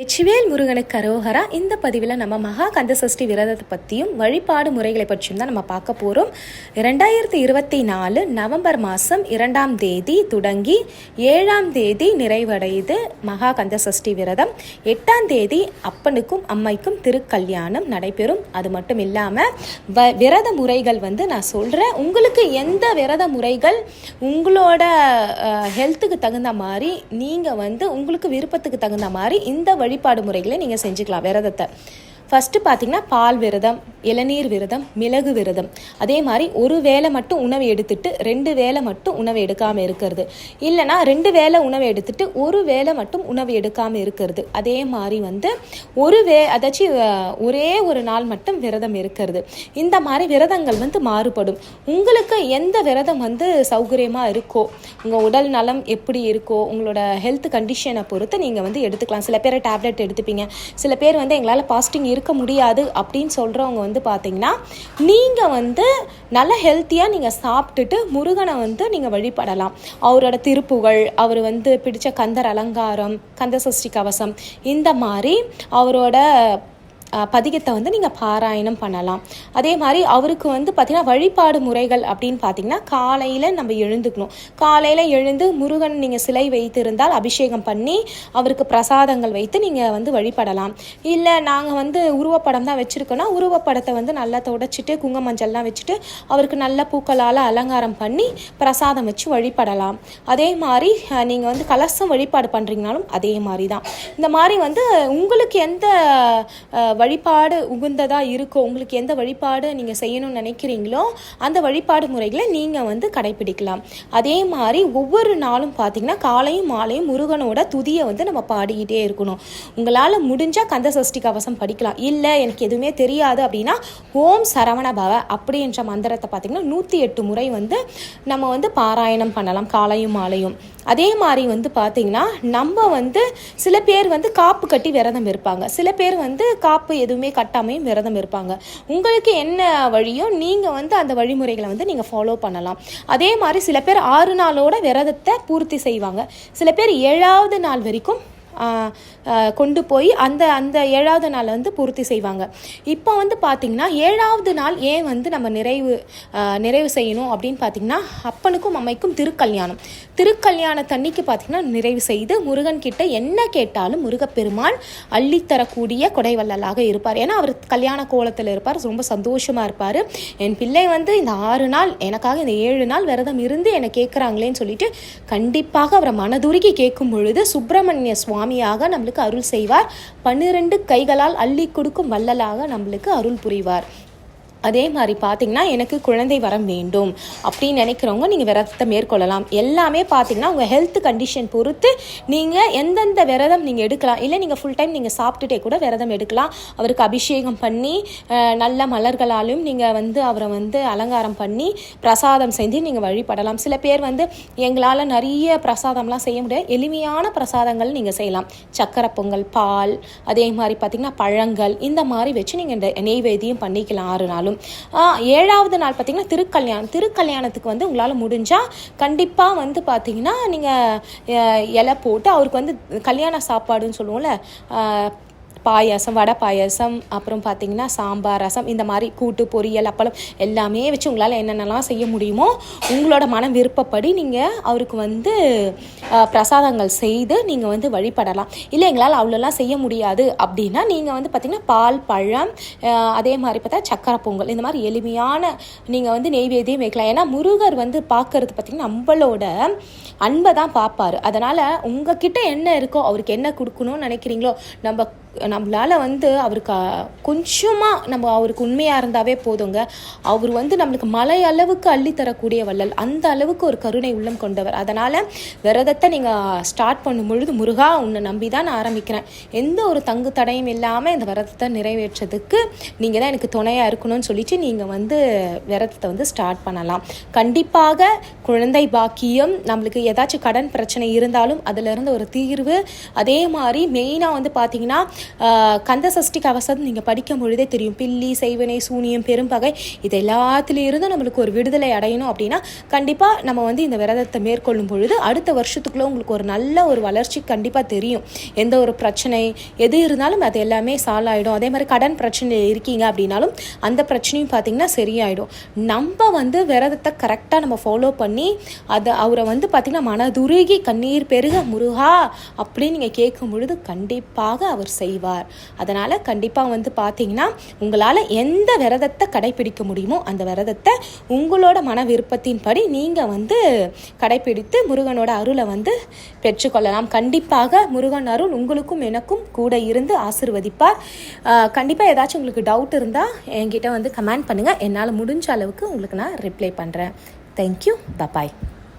வெற்றிவேல் முருகனுக்கு அரோகரா இந்த பதிவில் நம்ம மகா கந்த சஷ்டி விரதத்தை பற்றியும் வழிபாடு முறைகளை பற்றியும் தான் நம்ம பார்க்க போகிறோம் இரண்டாயிரத்தி இருபத்தி நாலு நவம்பர் மாதம் இரண்டாம் தேதி தொடங்கி ஏழாம் தேதி நிறைவடையுது மகா கந்த சஷ்டி விரதம். எட்டாம் தேதி அப்பனுக்கும் அம்மைக்கும் திருக்கல்யாணம் நடைபெறும். அது மட்டும் இல்லாமல் வ விரத முறைகள் வந்து நான் சொல்கிறேன் உங்களுக்கு எந்த விரத முறைகள் உங்களோட ஹெல்த்துக்கு தகுந்த மாதிரி நீங்கள் வந்து உங்களுக்கு விருப்பத்துக்கு தகுந்த மாதிரி இந்த வழி வழிபாடு முறைகளை நீங்கள் செஞ்சுக்கலாம் விரதத்தை. ஃபஸ்ட்டு பார்த்தீங்கன்னா பால் விரதம் இளநீர் விரதம் மிளகு விரதம். அதே மாதிரி ஒரு வேளை மட்டும் உணவு எடுத்துட்டு ரெண்டு வேளை மட்டும் உணவு எடுக்காமல் இருக்கிறது. இல்லைனா ரெண்டு வேளை உணவு எடுத்துட்டு ஒரு வேளை மட்டும் உணவு எடுக்காமல் இருக்கிறது. அதே மாதிரி வந்து ஒரு வே அதாச்சும் ஒரே ஒரு நாள் மட்டும் விரதம் இருக்கிறது. இந்த மாதிரி விரதங்கள் வந்து மாறுபடும். உங்களுக்கு எந்த விரதம் வந்து சௌகரியமாக இருக்கோ உங்கள் உடல் நலம் எப்படி இருக்கோ உங்களோட ஹெல்த் கண்டிஷனை பொறுத்து நீங்கள் வந்து எடுத்துக்கலாம். சில பேர் டேப்லெட் எடுத்துப்பீங்க. சில பேர் வந்து எங்களால் பாஸ்டிங் இருக்க முடியாது அப்படின்னு சொல்கிறவங்க வந்து பார்த்தீங்கன்னா நீங்கள் வந்து நல்ல ஹெல்த்தியாக நீங்கள் சாப்பிட்டுட்டு முருகனை வந்து நீங்கள் வழிபடலாம். அவரோட திருப்புகழ் அவர் வந்து பிடித்த கந்தர் அலங்காரம் கந்த சஷ்டி கவசம் இந்த மாதிரி அவரோட பதிகத்தை வந்து நீங்கள் பாராயணம் பண்ணலாம். அதே மாதிரி அவருக்கு வந்து பார்த்திங்கன்னா வழிபாடு முறைகள் அப்படின்னு பார்த்தீங்கன்னா காலையில் நம்ம எழுந்துக்கணும். காலையில் எழுந்து முருகன் நீங்கள் சிலை வைத்திருந்தால் அபிஷேகம் பண்ணி அவருக்கு பிரசாதங்கள் வைத்து நீங்கள் வந்து வழிபடலாம். இல்லை நாங்கள் வந்து உருவப்படம் தான் வச்சுருக்கோன்னா உருவப்படத்தை வந்து நல்லா தொடச்சிட்டு குங்கும மஞ்சள்லாம் வச்சுட்டு அவருக்கு நல்ல பூக்களால் அலங்காரம் பண்ணி பிரசாதம் வச்சு வழிபடலாம். அதே மாதிரி நீங்கள் வந்து கலசம் வழிபாடு பண்ணுறீங்கனாலும் அதே மாதிரி தான். இந்த மாதிரி வந்து உங்களுக்கு எந்த வழிபாடு உகுந்ததாக இருக்கோ உங்களுக்கு எந்த வழிபாடு நீங்கள் செய்யணும்னு நினைக்கிறீங்களோ அந்த வழிபாடு முறைகளை நீங்கள் வந்து கடைபிடிக்கலாம். அதே மாதிரி ஒவ்வொரு நாளும் பார்த்தீங்கன்னா காலையும் மாலையும் முருகனோட துதியை வந்து நம்ம பாடிக்கிட்டே இருக்கணும். உங்களால் முடிஞ்சால் கந்த சஷ்டி கவசம் படிக்கலாம். இல்லை எனக்கு எதுவுமே தெரியாது அப்படின்னா ஓம் சரவண பவ அப்படின்ற மந்திரத்தை பார்த்தீங்கன்னா நூற்றி எட்டு முறை வந்து நம்ம வந்து பாராயணம் பண்ணலாம் காலையும் மாலையும். அதே மாதிரி வந்து பார்த்திங்கன்னா நம்ம வந்து சில பேர் வந்து காப்பு கட்டி விரதம் இருப்பாங்க. சில பேர் வந்து காப்பு எதுவுமே கட்டாமையும் விரதம் இருப்பாங்க. உங்களுக்கு என்ன வழியோ நீங்கள் வந்து அந்த வழிமுறைகளை வந்து நீங்கள் ஃபாலோ பண்ணலாம். அதே மாதிரி சில பேர் ஆறு நாளோட விரதத்தை பூர்த்தி செய்வாங்க. சில பேர் ஏழாவது நாள் வரைக்கும் கொண்டு போய் அந்த அந்த ஏழாவது நாள் வந்து பூர்த்தி செய்வாங்க. இப்போ வந்து பார்த்திங்கன்னா ஏழாவது நாள் ஏன் வந்து நம்ம நிறைவு நிறைவு செய்யணும் அப்படின்னு பார்த்தீங்கன்னா அப்பனுக்கும் அம்மைக்கும் திருக்கல்யாணம். திருக்கல்யாண தண்ணிக்கு பார்த்தீங்கன்னா நிறைவு செய்து முருகன் கிட்ட என்ன கேட்டாலும் முருகப்பெருமான் அள்ளித்தரக்கூடிய கொடைவள்ளலாக இருப்பார். ஏன்னா அவர் கல்யாண கோலத்தில் இருப்பார் ரொம்ப சந்தோஷமாக இருப்பார். என் பிள்ளை வந்து இந்த ஆறு நாள் எனக்காக இந்த ஏழு நாள் விரதம் இருந்து என்னை கேட்குறாங்களேன்னு சொல்லிட்டு கண்டிப்பாக அவரை மனதுருகி கேட்கும் பொழுது சுப்பிரமணிய சுவாமியாக நம்மளுக்கு அருள் செய்வார். பன்னிரண்டு கைகளால் அள்ளி கொடுக்கும் வள்ளலாக நம்மளுக்கு அருள் புரிவார். அதே மாதிரி பார்த்தீங்கன்னா எனக்கு குழந்தை வரம் வேண்டும் அப்படின்னு நினைக்கிறவங்க நீங்கள் விரதத்தை மேற்கொள்ளலாம். எல்லாமே பார்த்தீங்கன்னா உங்கள் ஹெல்த் கண்டிஷன் பொறுத்து நீங்கள் எந்தெந்த விரதம் நீங்கள் எடுக்கலாம். இல்லை நீங்கள் ஃபுல் டைம் நீங்கள் சாப்பிட்டுட்டே கூட விரதம் எடுக்கலாம். அவருக்கு அபிஷேகம் பண்ணி நல்ல மலர்களாலும் நீங்கள் வந்து அவரை வந்து அலங்காரம் பண்ணி பிரசாதம் செஞ்சு நீங்கள் வழிபடலாம். சில பேர் வந்து எங்களால் நிறைய பிரசாதம்லாம் செய்ய முடியாது. எளிமையான பிரசாதங்கள் நீங்கள் செய்யலாம். சக்கரை பொங்கல் பால் அதே மாதிரி பார்த்தீங்கன்னா பழங்கள் இந்த மாதிரி வச்சு நீங்கள் நெய்வேத்தியம் பண்ணிக்கலாம். ஆறு நாளும் ஆ, ஏழாவது நாள் பார்த்திங்கன்னா திருக்கல்யாணம். திருக்கல்யாணத்துக்கு வந்து உங்களால் முடிஞ்சால் கண்டிப்பாக வந்து பார்த்திங்கன்னா நீங்கள் இலை போட்டு அவருக்கு வந்து கல்யாண சாப்பாடுன்னு சொல்லுவோம்ல பாயாசம் வடை பாயாசம் அப்புறம் பார்த்தீங்கன்னா சாம்பார் ரசம் இந்த மாதிரி கூட்டு பொரியல் அப்பளம் எல்லாமே வச்சு உங்களால் என்னென்னலாம் செய்ய முடியுமோ உங்களோட மன விருப்பப்படி நீங்கள் அவருக்கு வந்து பிரசாதங்கள் செய்து நீங்கள் வந்து வழிபடலாம். இல்லை எங்களால் அவ்வளோலாம் செய்ய முடியாது அப்படின்னா நீங்கள் வந்து பார்த்தீங்கன்னா பால் பழம் அதே மாதிரி பார்த்தா சக்கரை பொங்கல் இந்த மாதிரி எளிமையான நீங்கள் வந்து நெய்வேதியம் வைக்கலாம். ஏன்னா முருகர் வந்து பார்க்கறது பார்த்தீங்கன்னா நம்மளோட அன்பை தான் பார்ப்பாரு அதனால் உங்ககிட்ட என்ன இருக்கோ அவருக்கு என்ன கொடுக்கணும்னு நினைக்கிறீங்களோ நம்ம நம்மளால வந்து அவருக்கு கொஞ்சமாக நம்ம அவருக்கு உண்மையாக இருந்தாவே போதுங்க. அவர் வந்து நம்மளுக்கு மலை அளவுக்கு அள்ளித்தரக்கூடிய வள்ளல். அந்த அளவுக்கு ஒரு கருணை உள்ளம் கொண்டவர். அதனால் விரதத்தை நீங்கள் ஸ்டார்ட் பண்ணும் பொழுது முருகா உன்னை நம்பி தான் நான் ஆரம்பிக்கிறேன். எந்த ஒரு தங்கு தடையும் இல்லாமல் இந்த விரதத்தை நிறைவேற்றதுக்கு நீங்கள் தான் எனக்கு துணையாக இருக்கணும்னு சொல்லிட்டு நீங்கள் வந்து விரதத்தை வந்து ஸ்டார்ட் பண்ணலாம். கண்டிப்பாக குழந்தை பாக்கியம் நம்மளுக்கு ஏதாச்சும் கடன் பிரச்சனை இருந்தாலும் அதிலிருந்து ஒரு தீர்வு. அதே மாதிரி மெயினாக வந்து பார்த்தீங்கன்னா கந்த சஷ்டி கவசம் நீங்கள் படிக்கும் பொழுதே தெரியும். பில்லி செய்வனை சூனியம் பெரும்பகை இது எல்லாத்துலேருந்து நம்மளுக்கு ஒரு விடுதலை அடையணும் அப்படின்னா கண்டிப்பாக நம்ம வந்து இந்த விரதத்தை மேற்கொள்ளும் பொழுது அடுத்த வருஷத்துக்குள்ளே உங்களுக்கு ஒரு நல்ல ஒரு வளர்ச்சி கண்டிப்பாக தெரியும். எந்த ஒரு பிரச்சனை எது இருந்தாலும் அது எல்லாமே சால்வ் ஆகிடும் அதே மாதிரி கடன் பிரச்சனை இருக்கீங்க அப்படின்னாலும் அந்த பிரச்சனையும் பார்த்தீங்கன்னா சரியாயிடும். நம்ம வந்து விரதத்தை கரெக்டாக நம்ம ஃபாலோ பண்ணி அதை அவரை வந்து பார்த்திங்கன்னா மனதுருகி கண்ணீர் பெருக முருகா அப்படின்னு நீங்கள் கேட்கும் பொழுது கண்டிப்பாக அவர் செய்வார். அதனால் கண்டிப்பாக வந்து பார்த்தீங்கன்னா உங்களால் எந்த விரதத்தை கடைபிடிக்க முடியுமோ அந்த விரதத்தை உங்களோட மன விருப்பத்தின்படி நீங்கள் வந்து கடைபிடித்து முருகனோட அருளை வந்து பெற்றுக்கொள்ளலாம். கண்டிப்பாக முருகன் அருள் உங்களுக்கும் எனக்கும் கூட இருந்து ஆசிர்வதிப்பார். கண்டிப்பாக ஏதாச்சும் உங்களுக்கு டவுட் இருந்தால் என்கிட்ட வந்து கமெண்ட் பண்ணுங்கள் என்னால் முடிஞ்ச அளவுக்கு உங்களுக்கு நான் ரிப்ளை பண்ணுறேன் தேங்க்யூ பபாய்